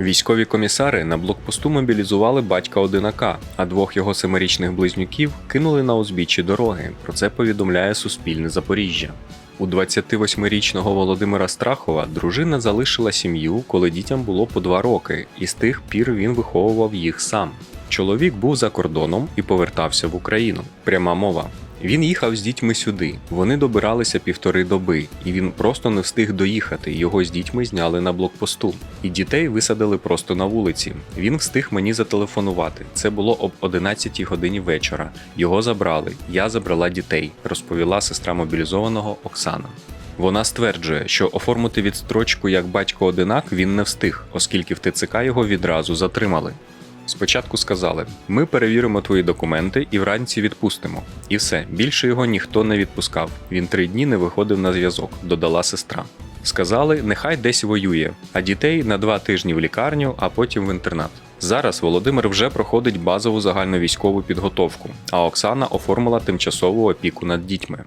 Військові комісари на блокпосту мобілізували батька одинака, а двох його семирічних близнюків кинули на узбіччі дороги. Про це повідомляє Суспільне Запоріжжя. У 28-річного Володимира Страхова дружина залишила сім'ю, коли дітям було по два роки, і з тих пір він виховував їх сам. Чоловік був за кордоном і повертався в Україну. Пряма мова. Він їхав з дітьми сюди. Вони добиралися півтори доби, і він просто не встиг доїхати. Його з дітьми зняли на блокпосту. І дітей висадили просто на вулиці. Він встиг мені зателефонувати. Це було об 11 годині вечора. Його забрали. Я забрала дітей, розповіла сестра мобілізованого Оксана. Вона стверджує, що оформити відстрочку як батько одинак він не встиг, оскільки в ТЦК його відразу затримали. Спочатку сказали: ми перевіримо твої документи і вранці відпустимо. І все, більше його ніхто не відпускав. Він три дні не виходив на зв'язок, додала сестра. Сказали, нехай десь воює, а дітей на два тижні в лікарню, а потім в інтернат. Зараз Володимир вже проходить базову загальновійськову підготовку, а Оксана оформила тимчасову опіку над дітьми.